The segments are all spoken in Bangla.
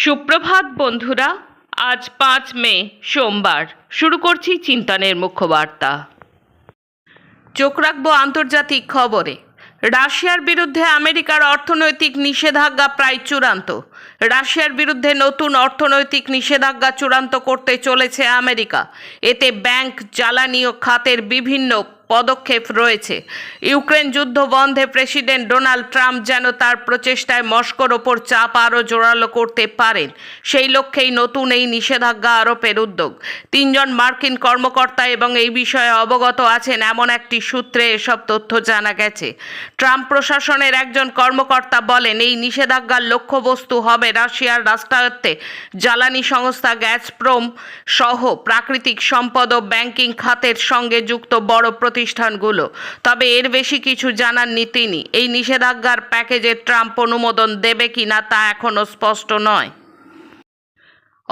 সুপ্রভাত বন্ধুরা, আজ পাঁচ মে, সোমবার। শুরু করছি চিন্তনের মুখ্য বার্তা চোখ রাখব আন্তর্জাতিক খবরে। রাশিয়ার বিরুদ্ধে আমেরিকার অর্থনৈতিক নিষেধাজ্ঞা প্রায় চূড়ান্ত। রাশিয়ার বিরুদ্ধে নতুন অর্থনৈতিক নিষেধাজ্ঞা চূড়ান্ত করতে চলেছে আমেরিকা। এতে ব্যাংক, জ্বালানি ও খাতের বিভিন্ন পদক্ষেপ রয়েছে। ইউক্রেন যুদ্ধ বন্ধে প্রেসিডেন্ট ডোনাল্ড ট্রাম্প যেন তার প্রচেষ্টায় মস্কোর ওপর চাপ আরও জোরালো করতে পারেন, সেই লক্ষ্যেই নতুন এই নিষেধাজ্ঞা আরোপের উদ্যোগ। তিনজন মার্কিন কর্মকর্তা এবং এই বিষয়ে অবগত আছেন এমন একটি সূত্রে এসব তথ্য জানা গেছে। ট্রাম্প প্রশাসনের একজন কর্মকর্তা বলেন, এই নিষেধাজ্ঞার লক্ষ্যবস্তু হবে রাশিয়ার রাষ্ট্রায়ত্তে জ্বালানি সংস্থা গ্যাসপ্রোম সহ প্রাকৃতিক সম্পদ ও ব্যাংকিং খাতের সঙ্গে যুক্ত বড় প্রতিষ্ঠানগুলো। তবে এর বেশি কিছু জানাননি তিনি এই নিষেধাজ্ঞার প্যাকেজে ট্রাম্প অনুমোদন দেবে কিনা তা এখনও স্পষ্ট নয়।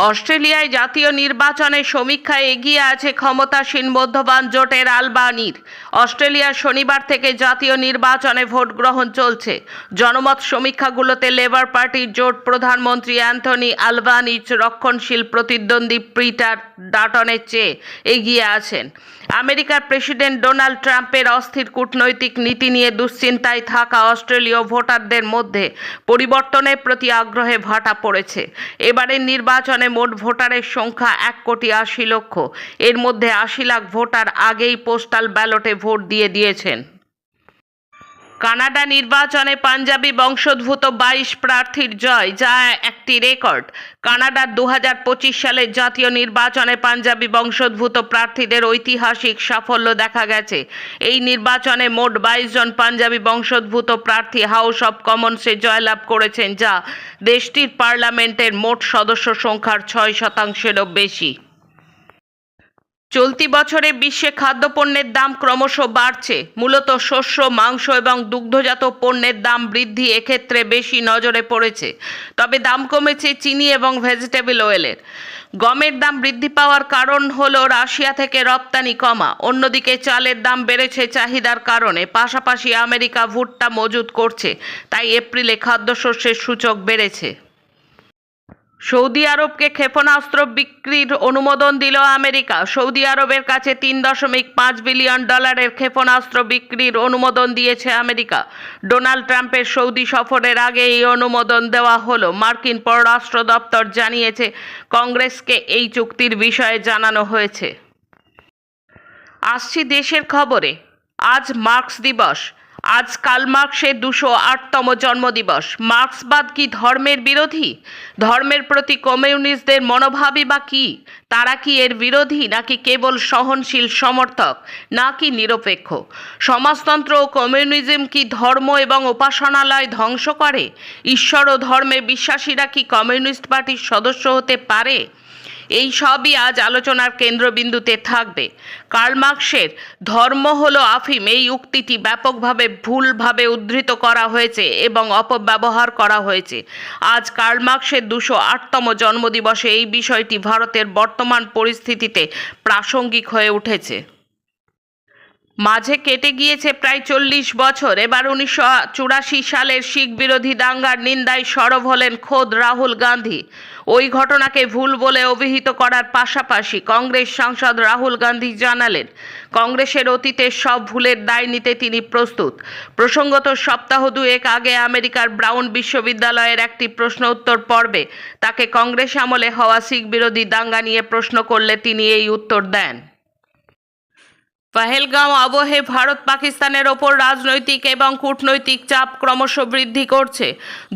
অস্ট্রেলিয়ায় জাতীয় নির্বাচনে সমীক্ষায় এগিয়ে আছে ক্ষমতাসীন মধ্যবান জোটের আলবানির। অস্ট্রেলিয়ার শনিবার থেকে জাতীয় নির্বাচনে ভোট গ্রহণ চলছে। জনমত সমীক্ষাগুলোতে লেবার পার্টির জোট প্রধানমন্ত্রী অ্যান্থনি আলবানিজ রক্ষণশীল প্রতিদ্বন্দ্বী পিটার ডাটনের চেয়ে এগিয়ে আছেন। আমেরিকার প্রেসিডেন্ট ডোনাল্ড ট্রাম্পের অস্থির কূটনৈতিক নীতি নিয়ে দুশ্চিন্তায় থাকা অস্ট্রেলীয় ভোটারদের মধ্যে পরিবর্তনের প্রতি আগ্রহে ভাটা পড়েছে। এবারের নির্বাচনে মোট ভোটারের সংখ্যা এক কোটি আশি লক্ষ। এর মধ্যে আশি লাখ ভোটার আগেই পোস্টাল ব্যালটে ভোট দিয়ে দিয়েছেন। কানাডা নির্বাচনে পাঞ্জাবি বংশোদ্ভূত বাইশ প্রার্থীর জয়, যা একটি রেকর্ড। কানাডার দু হাজার পঁচিশ সালের জাতীয় নির্বাচনে পাঞ্জাবি বংশোদ্ভূত প্রার্থীদের ঐতিহাসিক সাফল্য দেখা গেছে। এই নির্বাচনে মোট বাইশ জন পাঞ্জাবি বংশোদ্ভূত প্রার্থী হাউস অব কমন্সে জয়লাভ করেছেন, যা দেশটির পার্লামেন্টের মোট সদস্য সংখ্যার ছয় শতাংশেরও বেশি। চলতি বছরে বিশ্বে খাদ্যপণ্যের দাম ক্রমশ বাড়ছে। মূলত শস্য, মাংস এবং দুগ্ধজাত পণ্যের দাম বৃদ্ধি এক্ষেত্রে বেশি নজরে পড়েছে। তবে দাম কমেছে চিনি এবং ভেজিটেবল অয়েলের। গমের দাম বৃদ্ধি পাওয়ার কারণ হল রাশিয়া থেকে রপ্তানি কমা। অন্যদিকে চালের দাম বেড়েছে চাহিদার কারণে। পাশাপাশি আমেরিকা ভুট্টা মজুত করছে। তাই এপ্রিলে খাদ্যশস্যের সূচক বেড়েছে। সৌদি আরবকে ক্ষেপণাস্ত্র বিক্রির অনুমোদন দিল আমেরিকা। সৌদি আরবের কাছে তিন দশমিক পাঁচ বিলিয়ন ডলারের ক্ষেপণাস্ত্র বিক্রির অনুমোদন দিয়েছে আমেরিকা। ডোনাল্ড ট্রাম্পের সৌদি সফরের আগে এই অনুমোদন দেওয়া হলো। মার্কিন পররাষ্ট্র দপ্তর জানিয়েছে, কংগ্রেসকে এই চুক্তির বিষয়ে জানানো হয়েছে। আসছি দেশের খবরে। আজ মার্কস দিবস। আজ কাল মার্কসের দুশো আটতম জন্মদিবস। মার্ক্সবাদ কি ধর্মের বিরোধী? ধর্মের প্রতি কমিউনিস্টদের মনোভাবই বা কি? তারা কি এর বিরোধী, নাকি কেবল সহনশীল সমর্থক, নাকি নিরপেক্ষ? সমাজতন্ত্র ও কমিউনিজম কি ধর্ম এবং উপাসনালয় ধ্বংস করে? ঈশ্বর ও ধর্মে বিশ্বাসীরা কি কমিউনিস্ট পার্টির সদস্য হতে পারে? এই সবই আজ আলোচনার কেন্দ্রবিন্দুতে থাকবে। কার্লমার্কসের ধর্ম হলো আফিম, এই উক্তিটি ব্যাপকভাবে ভুলভাবে উদ্ধৃত করা হয়েছে এবং অপব্যবহার করা হয়েছে। আজ কার্লমার্কসের দুশো আটতম জন্মদিবসে এই বিষয়টি ভারতের বর্তমান পরিস্থিতিতে প্রাসঙ্গিক হয়ে উঠেছে। মাঝে কেটে গিয়েছে প্রায় চল্লিশ বছর। এবার উনিশশো চুরাশি সালের শিখ বিরোধী দাঙ্গার নিন্দায় সরব হলেন খোদ রাহুল গান্ধী। ওই ঘটনাকে ভুল বলে অভিহিত করার পাশাপাশি কংগ্রেস সাংসদ রাহুল গান্ধী জানালেন, কংগ্রেসের অতীতের সব ভুলের দায় নিতে তিনি প্রস্তুত। প্রসঙ্গত সপ্তাহ দুয়েক আগে আমেরিকার ব্রাউন বিশ্ববিদ্যালয়ের একটি প্রশ্ন উত্তর পর্বে তাকে কংগ্রেস আমলে হওয়া শিখ বিরোধী দাঙ্গা নিয়ে প্রশ্ন করলে তিনি এই উত্তর দেন। পহেলগাঁও আবহে ভারত পাকিস্তানের ওপর রাজনৈতিক এবং কূটনৈতিক চাপ ক্রমশ বৃদ্ধি করছে।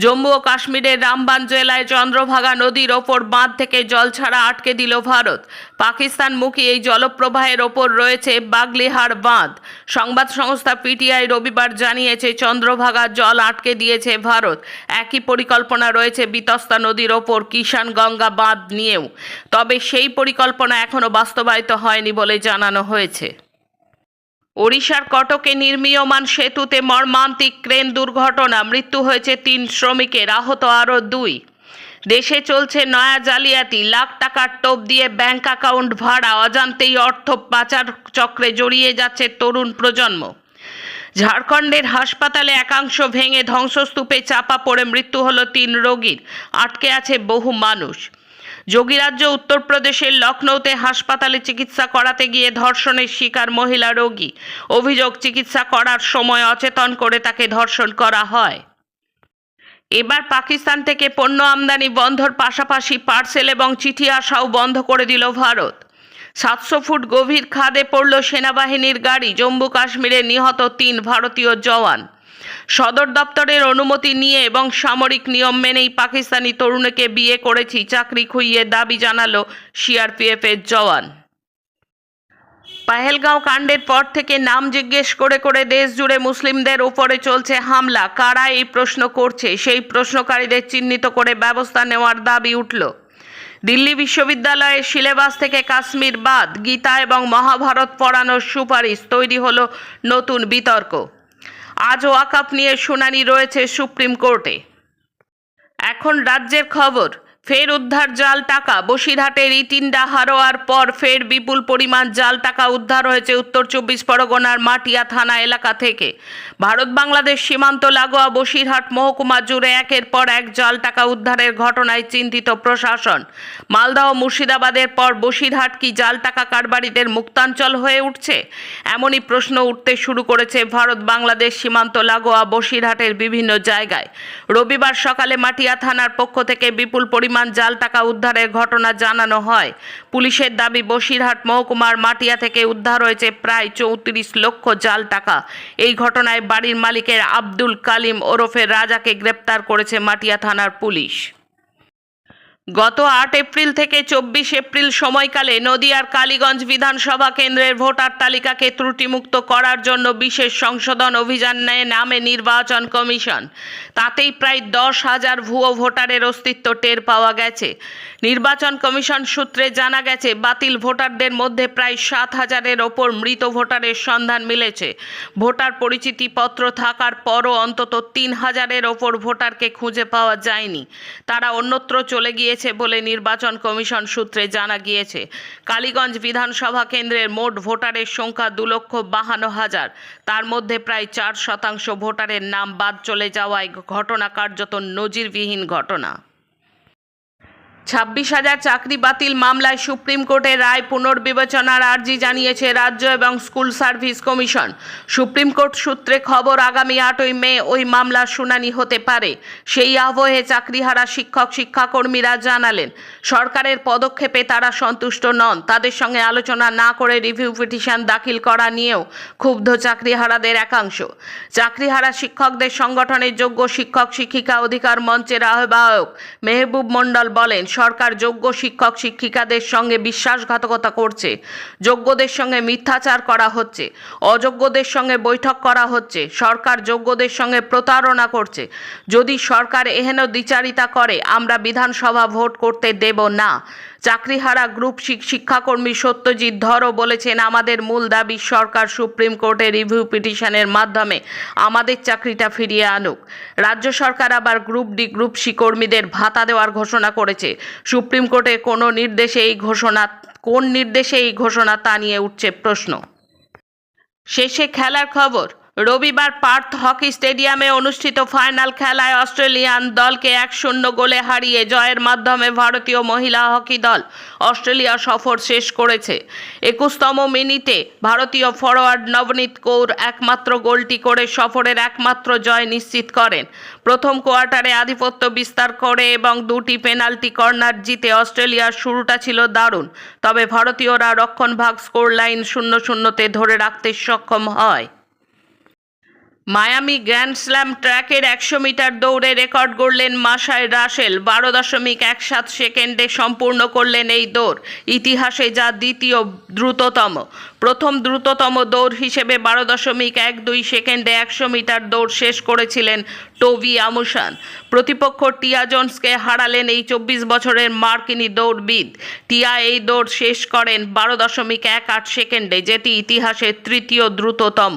জম্মু ও কাশ্মীরের রামবান জেলায় চন্দ্রভাগা নদীর ওপর বাঁধ থেকে জল ছাড়া আটকে দিল ভারত। পাকিস্তানমুখী এই জলপ্রবাহের ওপর রয়েছে বাগলিহার বাঁধ। সংবাদ সংস্থা পিটিআই রবিবার জানিয়েছে, চন্দ্রভাগা জল আটকে দিয়েছে ভারত। একই পরিকল্পনা রয়েছে বিতস্তা নদীর ওপর কিষান গঙ্গা বাঁধ নিয়েও। তবে সেই পরিকল্পনা এখনও বাস্তবায়িত হয়নি বলে জানানো হয়েছে। ওড়িশার কটকে নির্মীয়মান সেতুতে মর্মান্তিক ক্রেন দুর্ঘটনা, মৃত্যু হয়েছে তিন শ্রমিকের, আহত আরও দুই। দেশে চলছে নয়া জালিয়াতি, লাখ টাকার টোপ দিয়ে ব্যাংক অ্যাকাউন্ট ভাড়া, অজান্তেই অর্থ পাচার চক্রে জড়িয়ে যাচ্ছে তরুণ প্রজন্ম। ঝাড়খণ্ডের হাসপাতালে একাংশ ভেঙে ধ্বংসস্তূপে চাপা পড়ে মৃত্যু হলো তিন রোগীর, আটকে আছে বহু মানুষ। যোগীরাজ্য উত্তরপ্রদেশের লখনৌতে হাসপাতালে চিকিৎসা করাতে গিয়ে ধর্ষণের শিকার মহিলা রোগী। অভিযোগ, চিকিৎসা করার সময় অচেতন করে তাকে ধর্ষণ করা হয়। এবার পাকিস্তান থেকে পণ্য আমদানি বন্ধর পাশাপাশি পার্সেল এবং চিঠি আসাও বন্ধ করে দিল ভারত। সাতশো ফুট গভীর খাদে পড়ল সেনাবাহিনীর গাড়ি। জম্মু কাশ্মীরে নিহত তিন ভারতীয় জওয়ান। সদর দপ্তরের অনুমতি নিয়ে এবং সামরিক নিয়ম মেনেই পাকিস্তানি তরুণীকে বিয়ে করেছি, চাকরি খুইয়ে দাবি জানালো সিআরপিএফের জওয়ান। পাহেলগাঁও কাণ্ডের পর থেকে নাম জিজ্ঞেস করে করে দেশ জুড়ে মুসলিমদের উপরে চলছে হামলা। কারা এই প্রশ্ন করছে? সেই প্রশ্নকারীদের চিহ্নিত করে ব্যবস্থা নেওয়ার দাবি উঠল। দিল্লি বিশ্ববিদ্যালয়ের সিলেবাস থেকে কাশ্মীর বাদ, গীতা এবং মহাভারত পড়ানোর সুপারিশ তৈরি হলো নতুন বিতর্ক। আজ ওয়াকাপ নিয়ে শুনানি রয়েছে সুপ্রিম কোর্টে। এখন রাজ্যের খবর। ফের উদ্ধার জাল টাকা। বসিরহাটের ইটিন্ডা হারোয়ার পর ফের বিপুল পরিমাণ জাল টাকা উদ্ধার হয়েছে উত্তর চব্বিশ পরগনার মাটিয়া থানা এলাকা থেকে। ভারত বাংলাদেশ সীমান্ত লাগোয়া বসিরহাট মহকুমা জুড়ে একের পর এক জাল টাকা উদ্ধারের ঘটনায় চিন্তিত প্রশাসন। মালদা ও মুর্শিদাবাদের পর বসিরহাট কি জাল টাকা কারবারিদের মুক্তাঞ্চল হয়ে উঠছে? এমনই প্রশ্ন উঠতে শুরু করেছে ভারত বাংলাদেশ সীমান্ত লাগোয়া বসিরহাটের বিভিন্ন জায়গায়। রবিবার সকালে মাটিয়া থানার পক্ষ থেকে বিপুল পরিমাণ জাল টাকা উদ্ধারের ঘটনা জানানো হয়। পুলিশের দাবি, বসিরহাট মহকুমার মাটিয়া থেকে উদ্ধার হয়েছে প্রায় চৌত্রিশ লক্ষ জাল টাকা। এই ঘটনায় বাড়ির মালিকের আব্দুল কালিম ওরফে রাজাকে গ্রেপ্তার করেছে মাটিয়া থানার পুলিশ। গত আট এপ্রিল থেকে চব্বিশ এপ্রিল সময়কালে নদিয়ার কালীগঞ্জ বিধানসভা কেন্দ্রের ভোটার তালিকাকে ত্রুটিমুক্ত করার জন্য বিশেষ সংশোধন অভিযান নেয় নামে নির্বাচন কমিশন। তাতেই প্রায় দশ হাজার ভুয়ো ভোটারের অস্তিত্ব টের পাওয়া গেছে। নির্বাচন কমিশন সূত্রে জানা গেছে, বাতিল ভোটারদের মধ্যে প্রায় সাত হাজারের ওপর মৃত ভোটারের সন্ধান মিলেছে। ভোটার পরিচিতিপত্র থাকার পরও অন্তত তিন হাজারের ওপর ভোটারকে খুঁজে পাওয়া যায়নি। তারা অন্যত্র চলে গিয়েছে বলে নির্বাচন কমিশন সূত্রে জানা গিয়েছে। কালীগঞ্জ বিধানসভা কেন্দ্রের মোট ভোটারের সংখ্যা দু লক্ষ বাহান্ন হাজার। তার মধ্যে প্রায় চার শতাংশ ভোটারের নাম বাদ চলে যাওয়ায় ঘটনা কার্যত নজিরবিহীন ঘটনা। ছাব্বিশ হাজার চাকরি বাতিল মামলায় সুপ্রিম কোর্টের রায় পুনর্বিবেচনার আর্জি জানিয়েছে রাজ্য এবং school service commission. Supreme Court সূত্রে খবর, আগামী আটই মে ওই মামলার শুনানি হতে পারে। সেই আবহে চাকরিহারা শিক্ষক, শিক্ষাকর্মীরা জানালেন, সরকারের পদক্ষেপে তারা সন্তুষ্ট নন। তাদের সঙ্গে আলোচনা না করে রিভিউ পিটিশন দাখিল করা নিয়েও ক্ষুব্ধ চাকরিহারাদের একাংশ। চাকরিহারা শিক্ষকদের সংগঠনের যোগ্য শিক্ষক, শিক্ষিকা অধিকার মঞ্চের আহ্বায়ক মেহবুব মণ্ডল বলেন সরকার যোগ্য শিক্ষক শিক্ষিকাদের সঙ্গে বিশ্বাসঘাতকতা করছে। যোগ্যদের সঙ্গে মিথ্যাচার করা হচ্ছে। অযোগ্যদের সঙ্গে বৈঠক করা হচ্ছে। সরকার যোগ্যদের সঙ্গে প্রতারণা করছে। যদি সরকার এহেন দ্বিচারিতা করে, আমরা বিধানসভা ভোট করতে দেব না। চাকরিহারা গ্রুপ শিক- শিক্ষাকর্মী সত্যজিৎ ধরও বলেছেন, আমাদের মূল দাবি সরকার সুপ্রিম কোর্টে রিভিউ পিটিশনের মাধ্যমে আমাদের চাকরিটা ফিরিয়ে আনুক। রাজ্য সরকার আবার গ্রুপ ডি গ্রুপ সি কর্মীদের ভাতা দেওয়ার ঘোষণা করেছে। সুপ্রিম কোর্টের কোনো নির্দেশে এই ঘোষণা, কোন নির্দেশে এই ঘোষণা তা নিয়ে উঠছে প্রশ্ন। শেষে খেলার খবর। রবিবার পার্থ হকি স্টেডিয়ামে অনুষ্ঠিত ফাইনাল খেলায় অস্ট্রেলিয়ান দলকে এক শূন্য গোলে হারিয়ে জয়ের মাধ্যমে ভারতীয় মহিলা হকি দল অস্ট্রেলিয়া সফর শেষ করেছে। একুশতম মিনিটে ভারতীয় ফরোয়ার্ড নবনীত কৌর একমাত্র গোলটি করে সফরের একমাত্র জয় নিশ্চিত করেন। প্রথম কোয়ার্টারে আধিপত্য বিস্তার করে এবং দুটি পেনাল্টি কর্নার জিতে অস্ট্রেলিয়ার শুরুটা ছিল দারুণ, তবে ভারতীয়রা রক্ষণভাগ স্কোর লাইন শূন্য শূন্যতে ধরে রাখতে সক্ষম হয়। মায়ামি গ্র্যান্ড স্ল্যাম ট্র্যাকের একশো মিটার দৌড়ে রেকর্ড গড়লেন মাসায় রাসেল বারো দশমিক এক সাত সেকেন্ডে সম্পূর্ণ করলেন এই দৌড়। ইতিহাসে যা দ্বিতীয় দ্রুততম। প্রথম দ্রুততম দৌড় হিসেবে বারো দশমিক এক দুই সেকেন্ডে একশো মিটার দৌড় শেষ করেছিলেন টোভি আমুসান প্রতিপক্ষ টিয়া জোন্সকে হারালেন এই চব্বিশ বছরের মার্কিনী দৌড়বিদ। টিয়া এই দৌড় শেষ করেন বারো দশমিক এক আট সেকেন্ডে, যেটি ইতিহাসের তৃতীয় দ্রুততম।